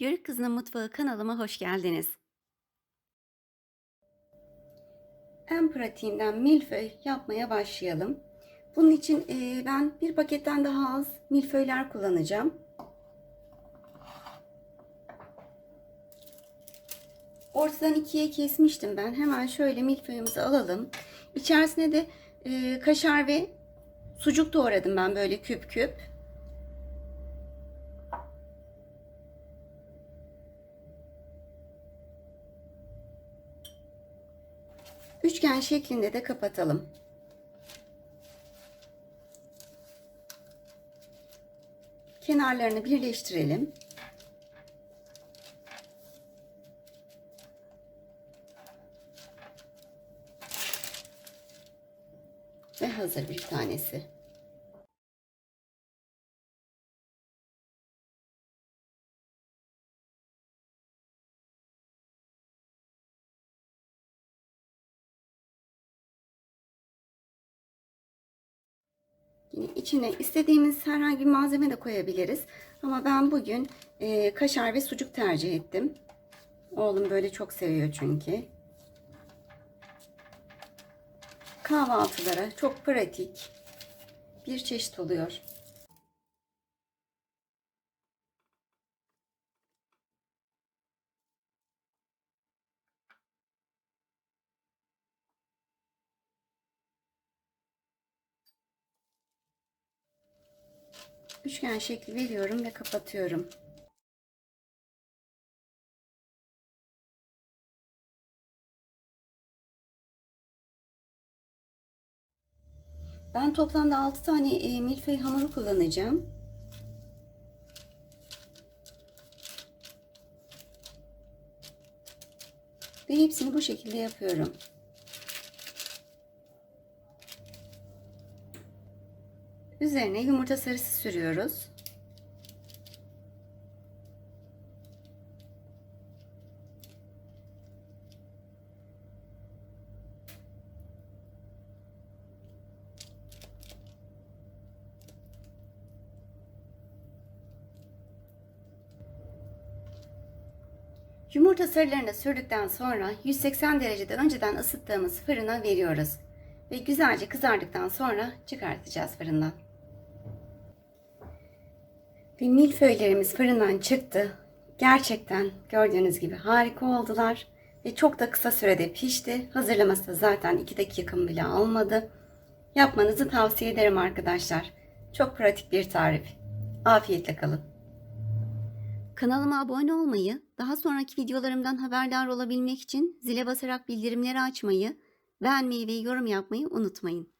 Yörük Kızının Mutfağı kanalıma hoş geldiniz. En pratiğinden milföy yapmaya başlayalım. Bunun için e, ben bir paketten daha az milföyler kullanacağım. Ortadan ikiye kesmiştim ben. Hemen şöyle milföyümüzü alalım. İçerisine de e, kaşar ve sucuk doğradım ben böyle küp küp. Üçgen şeklinde de kapatalım. Kenarlarını birleştirelim. Ve hazır bir tanesi. Yine içine istediğimiz herhangi bir malzeme de koyabiliriz. Ama ben bugün e, kaşar ve sucuk tercih ettim. Oğlum böyle çok seviyor çünkü. Kahvaltılara çok pratik bir çeşit oluyor. Üçgen şekli veriyorum ve kapatıyorum. Ben toplamda 6 tane e, milföy hamuru kullanacağım. Ve hepsini bu şekilde yapıyorum. Üzerine yumurta sarısı sürüyoruz. Yumurta sarılarını sürdükten sonra 180 dereceden önceden ısıttığımız fırına veriyoruz. Ve güzelce kızardıktan sonra çıkartacağız fırından. Ve milföylerimiz fırından çıktı. Gerçekten gördüğünüz gibi harika oldular. Ve çok da kısa sürede pişti. Hazırlaması da zaten 2 dakika bile almadı. Yapmanızı tavsiye ederim arkadaşlar. Çok pratik bir tarif. Afiyetle kalın. Kanalıma abone olmayı, daha sonraki videolarımdan haberdar olabilmek için zile basarak bildirimleri açmayı, beğenmeyi ve yorum yapmayı unutmayın.